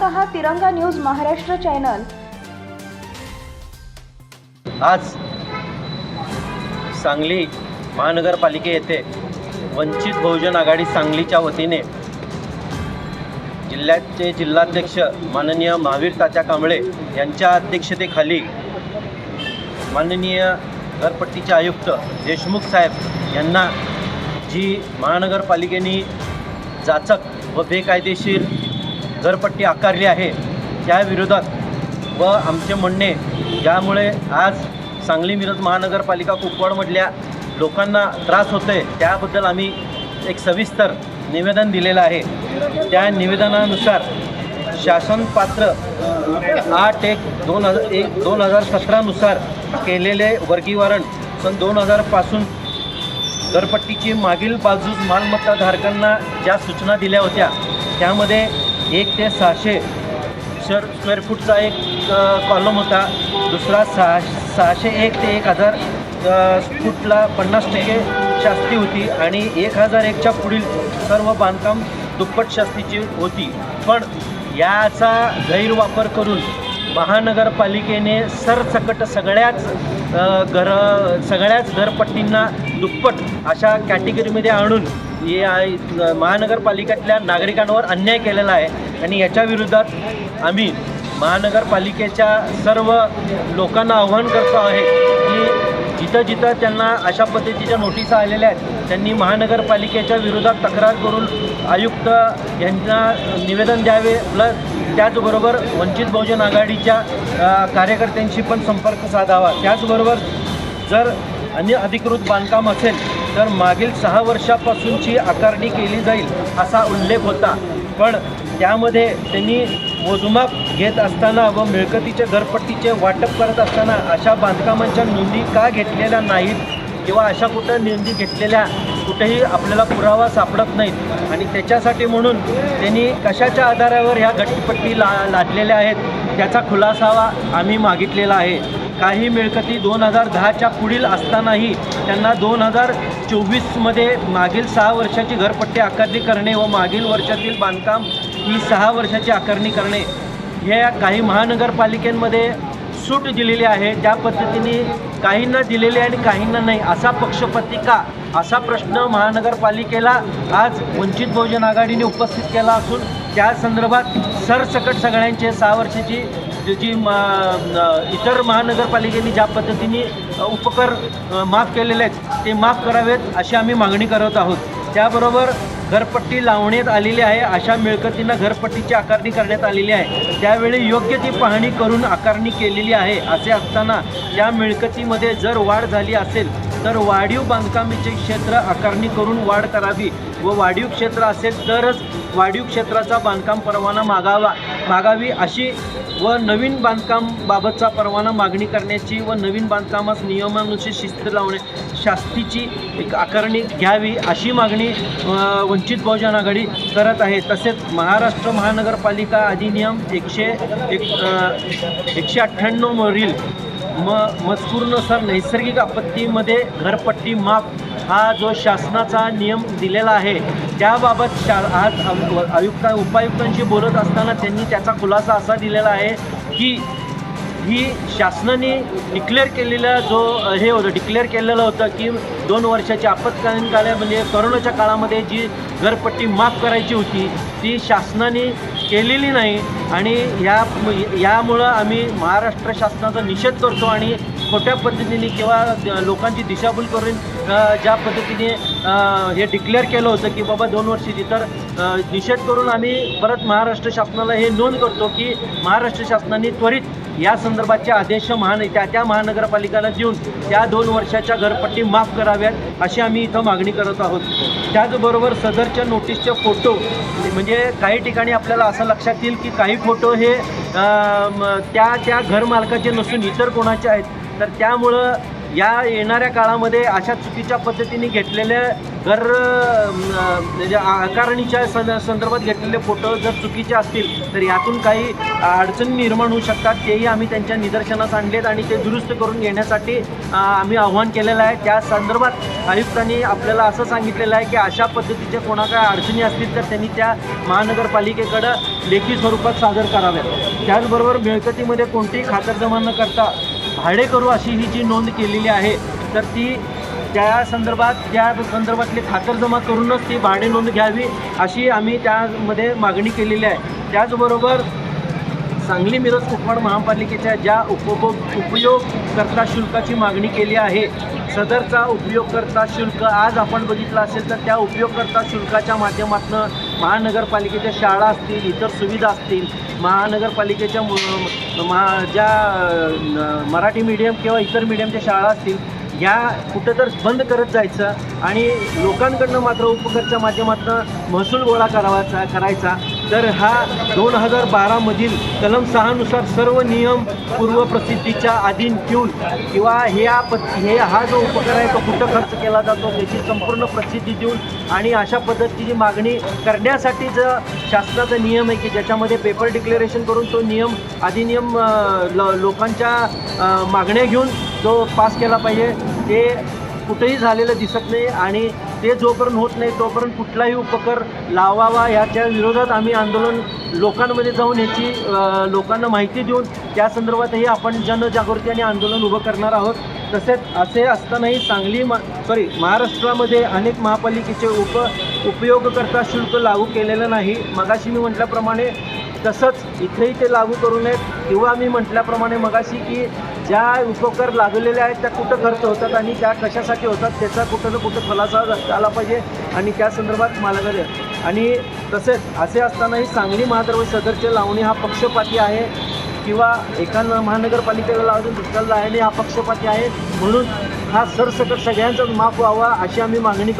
पाहत आहात तिरंगा न्यूज महाराष्ट्र चॅनल. आज सांगली महानगरपालिके येथे वंचित बहुजन आघाडी सांगलीच्या वतीने जिल्ह्याचे जिल्हाध्यक्ष माननीय महावीर तात्या कांबळे यांच्या अध्यक्षतेखाली माननीय घरपट्टीचे आयुक्त देशमुख साहेब यांना जी महानगरपालिकेने जाचक व बेकायदेशीर घरपट्टी आकारली आहे त्याविरोधात व आमचे म्हणणे ज्यामुळे आज सांगली मिरज महानगरपालिका कुपवाडमधल्या लोकांना त्रास होतो आहे त्याबद्दल आम्ही एक सविस्तर निवेदन दिलेलं आहे. त्या निवेदनानुसार शासन पात्र आठ एक दोन हजार एक दोन हजार सतरानुसार केलेले वर्गीकरण सन दोन हजारपासून घरपट्टीची मागील बाजूस मालमत्ताधारकांना ज्या सूचना दिल्या होत्या त्यामध्ये एक ते सहाशे शर स्क्वेअर फूटचा एक कॉलम होता. दुसरा सहा सहाशे एक ते एक हजार फूटला पन्नास टक्के शास्ती होती आणि एक हजार एकच्या पुढील सर्व बांधकाम दुप्पट शास्तीची होती. पण याचा गैरवापर करून महानगरपालिकेने सरसकट सगळ्याच घर सगळ्याच घरपट्टींना दुप्पट अशा कॅटेगरीमध्ये आणून या महानगरपालिकेतल्या नागरिकांवर अन्याय केलेला आहे. आणि याच्या विरोधात आम्ही महानगरपालिकेच्या सर्व लोकांना आव्हान करतो आहे की जिथं जिथं त्यांना अशा पद्धतीच्या नोटिसा आलेल्या आहेत त्यांनी महानगरपालिकेच्या विरोधात तक्रार करून आयुक्त यांना निवेदन द्यावे. प्लस त्याचबरोबर वंचित बहुजन आघाडीच्या कार्यकर्त्यांशी पण संपर्क साधावा. त्याचबरोबर जर आणि अधिकृत बांधकाम असेल तर मागील सहा वर्षापासूनची आकारणी केली जाईल असा उल्लेख होता. पण त्यामध्ये त्यांनी मोजमाप घेत असताना व मिळकतीचे घरपट्टीचे वाटप करत असताना अशा बांधकामांच्या नोंदी का घेतलेल्या नाहीत किंवा अशा कुठं नोंदी घेतलेल्या कुठेही आपल्याला पुरावा सापडत नाहीत? आणि त्याच्यासाठी म्हणून त्यांनी कशाच्या आधारावर ह्या गट्टीपट्टी ला लादलेल्या आहेत? त्याचा खुलासावा आम्ही मागितलेला आहे. काही मिळकती दोन हजार दहाच्या पुढील असतानाही त्यांना दोन हजार चोवीसमध्ये मागील सहा वर्षाची घरपट्टी आकारणी करणे व मागील वर्षातील बांधकाम ही सहा वर्षाची आकारणी करणे. हे काही महानगरपालिकेमध्ये सूट दिलेली आहे. त्या पद्धतीने काहींना दिलेली आणि काहींना नाही असा पक्षपाती का असा प्रश्न महानगरपालिकेला आज वंचित बहुजन आघाडीने उपस्थित केला असून त्या संदर्भात सरसकट सगळ्यांचे सहा वर्षाची जी- मा इतर महानगरपालिकेने ज्या पद्धतीने उपकर माफ केलेले आहेत ते माफ करावेत अशी आम्ही मागणी करत आहोत. त्याबरोबर घरपट्टी लावण्यात आलेली आहे अशा मिळकतींना घरपट्टीची आकारणी करण्यात आलेली आहे. त्यावेळी योग्य ती पाहणी करून आकारणी केलेली आहे असे असताना त्या मिळकतीमध्ये जर वाढ झाली असेल तर वाढीव बांधकामीचे क्षेत्र आकारणी करून वाढ करावी. व वाढीव क्षेत्र असेल तरच वाढीव क्षेत्राचा बांधकाम परवाना मागावा मागावी अशी व नवीन बांधकाम बाबतचा परवाना मागणी करण्याची व नवीन बांधकामास नियमानुसार शिस्त लावणे शास्तीची एक आकारणी घ्यावी अशी मागणी वंचित बहुजन आघाडी करत आहे. तसेच महाराष्ट्र महानगरपालिका अधिनियम एकशे एक एकशे अठ्ठ्याण्णववरील म मजकूरनुसार नैसर्गिक आपत्तीमध्ये घरपट्टी माफ हा जो शासनाचा नियम दिलेला आहे त्याबाबत शा आज आयु- आयुक्त उपायुक्तांशी बोलत असताना त्यांनी त्याचा खुलासा असा दिलेला आहे की ही शासनाने डिक्लेअर केलेला जो हे होतं डिक्लेअर केलेलं होतं की दोन वर्षाची आपत्कालीन काळा म्हणजे करोनाच्या काळामध्ये जी घरपट्टी माफ करायची होती ती शासनाने केलेली नाही. आणि या यामुळं आम्ही महाराष्ट्र शासनाचा निषेध करतो आणि खोट्या पद्धतीने किंवा लोकांची दिशाभूल करून ज्या पद्धतीने हे डिक्लेअर केलं होतं की बाबा दोन वर्षाची तर निषेध करून आम्ही परत महाराष्ट्र शासनाला हे नोंद करतो की महाराष्ट्र शासनाने त्वरित या संदर्भाचे आदेश महान त्या त्या महानगरपालिकाला देऊन त्या दोन वर्षाच्या घरपट्टी माफ कराव्यात अशी आम्ही इथं मागणी करत आहोत. त्याचबरोबर सदरच्या नोटीसचे फोटो म्हणजे काही ठिकाणी आपल्याला असं लक्षात येईल की काही फोटो हे त्या त्या घरमालकाचे नसून इतर कोणाचे आहेत. तर त्यामुळं या येणाऱ्या काळामध्ये अशा चुकीच्या पद्धतीने घेतलेल्या घर म्हणजे आकारणीच्या सं संदर्भात घेतलेले फोटो जर चुकीचे असतील तर यातून काही अडचणी निर्माण होऊ शकतात तेही आम्ही त्यांच्या निदर्शनास आणलेत आणि ते दुरुस्त करून घेण्यासाठी आम्ही आव्हान केलेलं आहे. त्या संदर्भात आयुक्तांनी आपल्याला असं सांगितलेलं आहे की अशा पद्धतीच्या कोणा काय अडचणी असतील तर त्यांनी त्या महानगरपालिकेकडं लेखी स्वरूपात सादर कराव्यात. त्याचबरोबर मिळकतीमध्ये कोणतीही खातरजमा न करता भाडे करू अशी ही जी नोंद केलेली आहे तर ती त्या संदर्भात त्या संदर्भातली खातरजमा करूनच ती भाडे नोंद घ्यावी अशी आम्ही त्यामध्ये मागणी केलेली आहे. त्याचबरोबर सांगली मिरज कुपवाड महापालिकेच्या ज्या उपभोग उपयोगकर्ता शुल्काची मागणी केली आहे सदरचा उपयोगकर्ता शुल्क आज आपण बघितलं असेल तर त्या उपयोगकर्ता शुल्काच्या माध्यमातून महानगरपालिकेच्या शाळा असतील इतर सुविधा असतील महानगरपालिकेच्या मु- महा ज्या मराठी मीडियम किंवा इतर मीडियमच्या शाळा असतील या कुठं तर बंद करत जायचं आणि लोकांकडनं मात्र उपकरच्या माध्यमातून महसूल गोळा करावाचा करायचा. तर हा दोन हजार बारामधील कलम सहानुसार सर्व नियम पूर्वप्रसिद्धीच्या अधीन ठेवून किंवा हे या हे हा जो उपकर आहे तो कुठं खर्च केला जातो त्याची संपूर्ण प्रसिद्धी देऊन आणि अशा पद्धतीची मागणी करण्यासाठीच शासनाचा नियम आहे की ज्याच्यामध्ये पेपर डिक्लेरेशन करून तो नियम अधिनियम ल लोकांच्या मागण्या घेऊन तो पास केला पाहिजे ते कुठेही झालेलं दिसत नाही आणि ते जोपर्यंत होत नाही तोपर्यंत कुठलाही उपकर लावावा याच्या विरोधात आम्ही आंदोलन लोकांमध्ये जाऊन याची लोकांना माहिती देऊन त्या संदर्भातही आपण जनजागृती आणि आंदोलन उभं करणार आहोत. तसेच असे असतानाही सांगली मा सॉरी महाराष्ट्रामध्ये अनेक महापालिकेचे उप उपयोगकर्ता शुल्क लागू केलेलं नाही. मगाशी मी म्हटल्याप्रमाणे तसंच इथेही ते लागू करू नयेत. किंवा मी म्हटल्याप्रमाणे मगाशी की ज्या उपकर लागलेल्या आहेत त्या कुठं खर्च होतात आणि त्या कशासाठी होतात त्याचा कुठं ना कुठं खुलासा आला पाहिजे आणि त्या संदर्भात मला आणि तसेच असे असतानाही सांगली महादरव सदरचे लावणी हा पक्षपाती आहे किंवा एका महानगरपालिकेला लावून दुसऱ्याला लावणे हा पक्षपाती आहे म्हणून हा सरसकट सगळ्यांचाच माफ व्हावा अशी आम्ही मागणी करतो.